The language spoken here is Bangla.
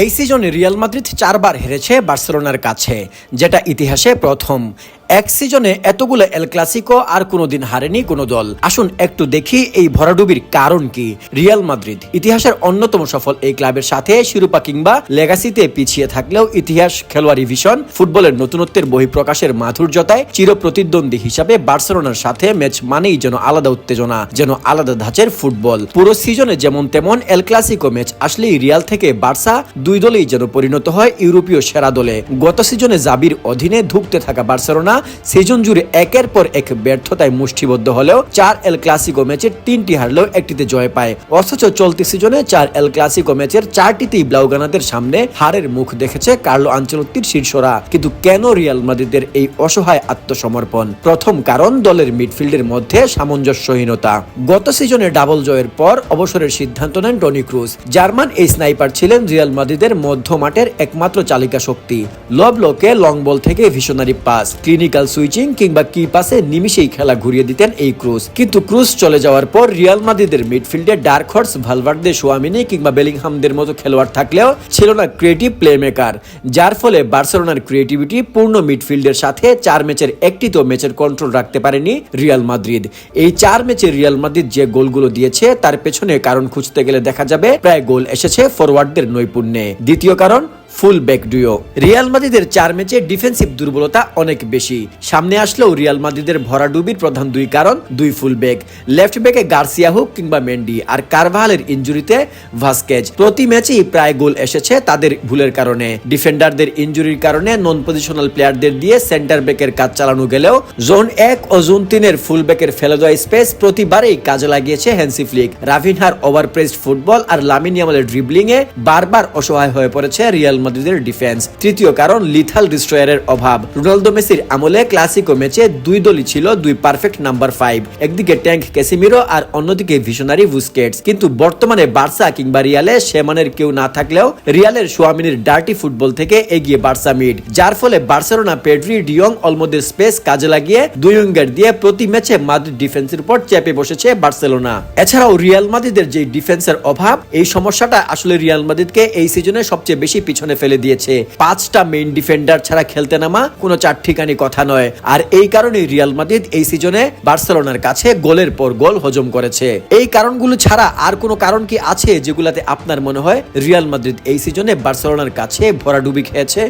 এই সিজনে রিয়াল মাদ্রিদ চারবার হেরেছে বার্সেলোনার কাছে যেটা ইতিহাসে প্রথম। এক সিজনে এতগুলো এল ক্লাসিকো আর কোনোদিন হারেনি কোনো দল। আসুন একটু দেখি এই ভরাডুবির কারণ কি। রিয়াল মাদ্রিদ ইতিহাসের অন্যতম সফল এই ক্লাবের সাথে শিরোপা কিংবা লেগাসিতে পিছিয়ে থাকলেও ইতিহাস, খেলোয়াড়ি ভিশন ফুটবলের নতুনত্বের বহিঃপ্রকাশের মাধুর্যতায় চিরপ্রতিদ্বন্দ্বী হিসাবে বার্সেলোনার সাথে ম্যাচ মানেই যেন আলাদা উত্তেজনা, যেন আলাদা ধাঁচের ফুটবল। পুরো সিজনে যেমন তেমন এল ক্লাসিকো ম্যাচ আসলেই রিয়াল থেকে বার্সা দুই দলেই যেন পরিণত হয় ইউরোপীয় সেরা দলে। গত সিজনে জাবির অধীনে ধুঁকতে থাকা বার্সেলোনা সিজন জুড়ে একের পর এক ব্যর্থতায় মুষ্টিবদ্ধ হলেও চার এল ক্লাসিকো ম্যাচের তিনটি হারলেও একটিতে জয় পায়। অথচ চলতি সিজনে চার এল ক্লাসিকো ম্যাচের চারটিতেই ব্লাউগানাদের সামনে হারের মুখ দেখেছে কার্লো আঞ্চলত্তির শীর্ষরা। কিন্তু কেন রিয়াল মাদ্রিদের এই অসহায় আত্মসমর্পণ? প্রথম কারণ, দলের মিডফিল্ডের মধ্যে সামঞ্জস্যহীনতা। গত সিজনে ডাবল জয়ের পর অবসরের সিদ্ধান্ত নেন টনি ক্রুজ। জার্মান এই স্নাইপার ছিলেন রিয়াল মাদ্রিদের মধ্য মাঠের একমাত্র চালিকা শক্তি। লব লোকে লং বল থেকে ভিশনারি পাস ক্লিনিক্যাল সুইচিং কিংবা কি পাসে নিমিশেই খেলা ঘুরিয়ে দিতেন এই ক্রুজ। কিন্তু ক্রুজ চলে যাওয়ার পর রিয়াল মাদ্রিদের মিডফিল্ডে ডার্ক হর্স, ভালভার্দে সোয়ামিনি কিংবা বেলিংহামদের মতো খেলোয়াড় থাকলেও ছিল না ক্রিয়েটিভ প্লেমেকার, যার ফলে বার্সেলোনার ক্রিয়েটিভিটি পূর্ণ মিডফিল্ডের সাথে চার ম্যাচের একটি তো ম্যাচের কন্ট্রোল রাখতে পারেনি রিয়াল মাদ্রিদ। এই চার ম্যাচে রিয়াল মাদ্রিদ যে গোলগুলো দিয়েছে, তার পেছনে কারণ খুঁজতে গেলে দেখা যাবে, প্রায় গোল এসেছে ফরওয়ার্ডদের নৈপুণ্যে। দ্বিতীয় কারণ ফুল ব্যাক ডুয়ো। রিয়াল মাদ্রিদের চার ম্যাচে ডিফেন্সিভ দুর্বলতা অনেক বেশি। সামনে আসলেও রিয়াল মাদ্রিদের ভরাডুবির প্রধান দুই কারণ, দুই ফুল ব্যাক। লেফট ব্যাকে গার্সিয়া হুক কিংবা মেন্ডি আর কারভালের ইঞ্জুরিতে ভাস্কেজ। প্রতি ম্যাচেই প্রায় গোল এসেছে তাদের ভুলের কারণে। ডিফেন্ডারদের ইঞ্জুরির কারণে নন পজিশনাল প্লেয়ারদের দিয়ে সেন্টার ব্যাকের কাজ চালানো গেলেও জোন এক ও জোন তিনের ফুল ব্যাকের ফেলে দেওয়া স্পেস প্রতিবারেই কাজে লাগিয়েছে হ্যান্সি ফ্লিক রাভিনহার ওভারপ্রেসড ফুটবল আর লামিনিয়ামের ড্রিবলিং এ বারবার অসহায় হয়ে পড়েছে রিয়াল মাদ্রিদের ডিফেন্স তৃতীয় কারণ লিথাল ডিস্ট্রয়ারের অভাব। রোনালদো মেসির আমলে ক্লাসিকো ম্যাচে দুই দলই ছিল দুই পারফেক্ট নাম্বার ফাইভ একদিকে ট্যাঙ্ক ক্যাসিমিরো আর অন্যদিকে ভিশনারি বুস্কেটস। কিন্তু বর্তমানে বার্সা কিংবা রিয়ালে সে মানের কেউ না থাকলেও রিয়ালের সোয়ামিনির ডার্টি ফুটবল থেকে এগিয়ে বার্সা মিড যার ফলে বার্সেলোনা পেড্রি ডিয়ং অলমোদের স্পেস কাজে লাগিয়ে দুই উইঙ্গার দিয়ে প্রতি ম্যাচে মাদ্রিদ ডিফেন্সের উপর চেপে বসেছে বার্সেলোনা। এছাড়াও রিয়াল মাদ্রিদের যে ডিফেন্সের অভাব, এই সমস্যাটা আসলে রিয়াল মাদ্রিদকে এই সিজনে সবচেয়ে বেশি পিছনে ফেলে দিয়েছে। পাঁচটা মেইন ডিফেন্ডার ছাড়া খেলতে নামা কোনো চার ঠিকানি কথা নয়। আর এই কারণে রিয়াল মাদ্রিদ এই সিজনে বার্সেলোনার কাছে গোলের পর গোল হজম করেছে। এই কারণগুলো ছাড়া আর কোনো কারণ কি আছে যেগুলাতে আপনার মনে হয় রিয়াল মাদ্রিদ এই সিজনে বার্সেলোনার কাছে ভরা ডুবি খেয়েছে?